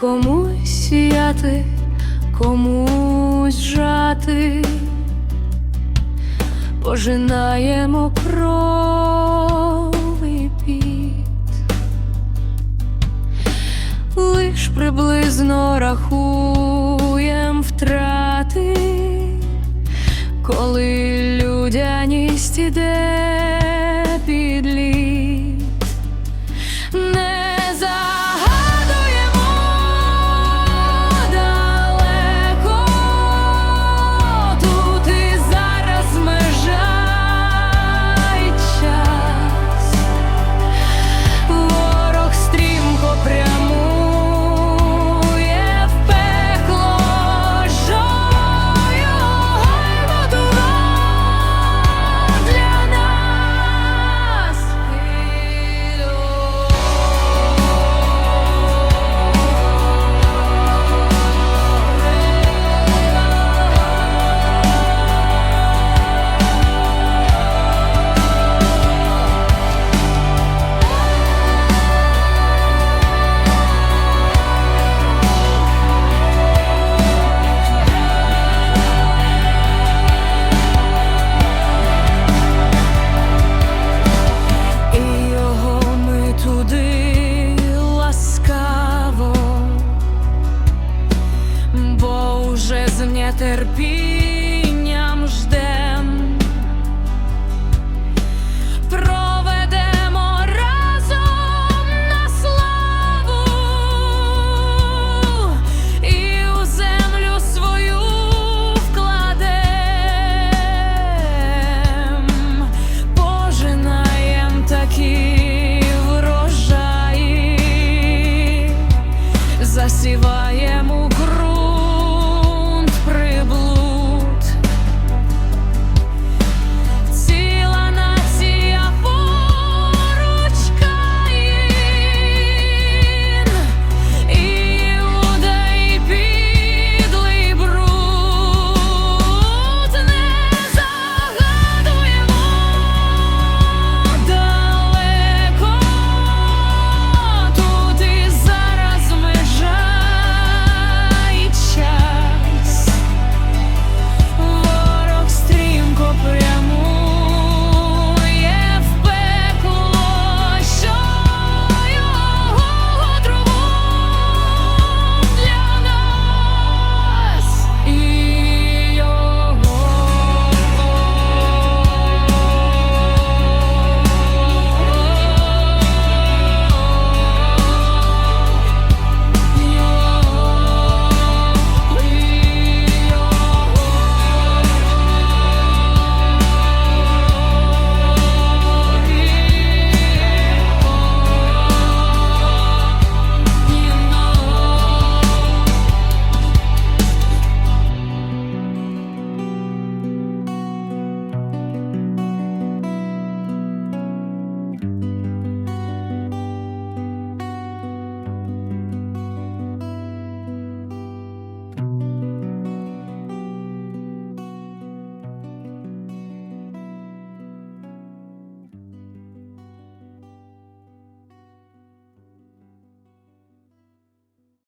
комусь сіяти, комусь жати, пожинаємо кров і піт, лиш приблизно рахуєм з нетерпінням ждем. Проведемо разом на славу і у землю свою вкладем, пожинаєм такі врожаї, засіваєм у ґрунт